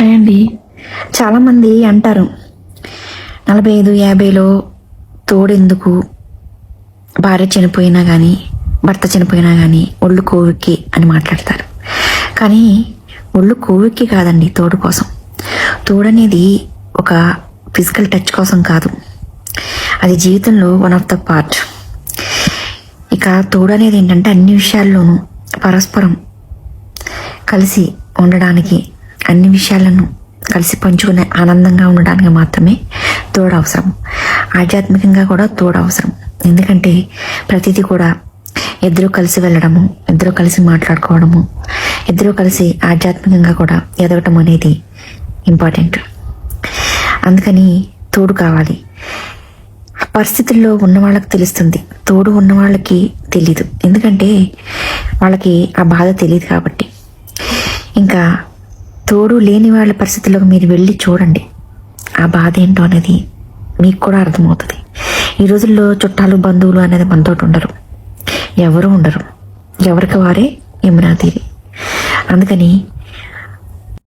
Hi అండి చాలామంది అంటారు నలభై ఐదు యాభైలో తోడెందుకు భార్య చనిపోయినా కానీ భర్త చనిపోయినా కానీ ఒళ్ళు కోవిక్కి అని మాట్లాడతారు. కానీ ఒళ్ళు కోవిక్కి కాదండి తోడు కోసం. తోడనేది ఒక ఫిజికల్ టచ్ కోసం కాదు. అది జీవితంలో వన్ ఆఫ్ ద పార్ట్. ఇక తోడు అనేది ఏంటంటే అన్ని విషయాల్లోనూ పరస్పరం కలిసి ఉండడానికి అన్ని విషయాలను కలిసి పంచుకునే ఆనందంగా ఉండడానికి మాత్రమే తోడు అవసరం. ఆధ్యాత్మికంగా కూడా తోడు అవసరం. ఎందుకంటే ప్రతిదీ కూడా ఇద్దరు కలిసి వెళ్ళడము ఇద్దరు కలిసి మాట్లాడుకోవడము ఇద్దరు కలిసి ఆధ్యాత్మికంగా కూడా ఎదగటం అనేది ఇంపార్టెంట్. అందుకని తోడు కావాలి. ఆ పరిస్థితుల్లో ఉన్న వాళ్ళకి తెలుస్తుంది. తోడు ఉన్న వాళ్ళకి తెలీదు. ఎందుకంటే వాళ్ళకి ఆ బాధ తెలియదు కాబట్టి. ఇంకా తోడు లేని వాళ్ళ పరిస్థితుల్లోకి మీరు వెళ్ళి చూడండి. ఆ బాధ ఏంటో అనేది మీకు కూడా అర్థమవుతుంది. ఈ రోజుల్లో చుట్టాలు బంధువులు అనేది మనతో ఉండరు. ఎవరు ఉండరు. ఎవరికి వారే యమునా తీరి అందుకని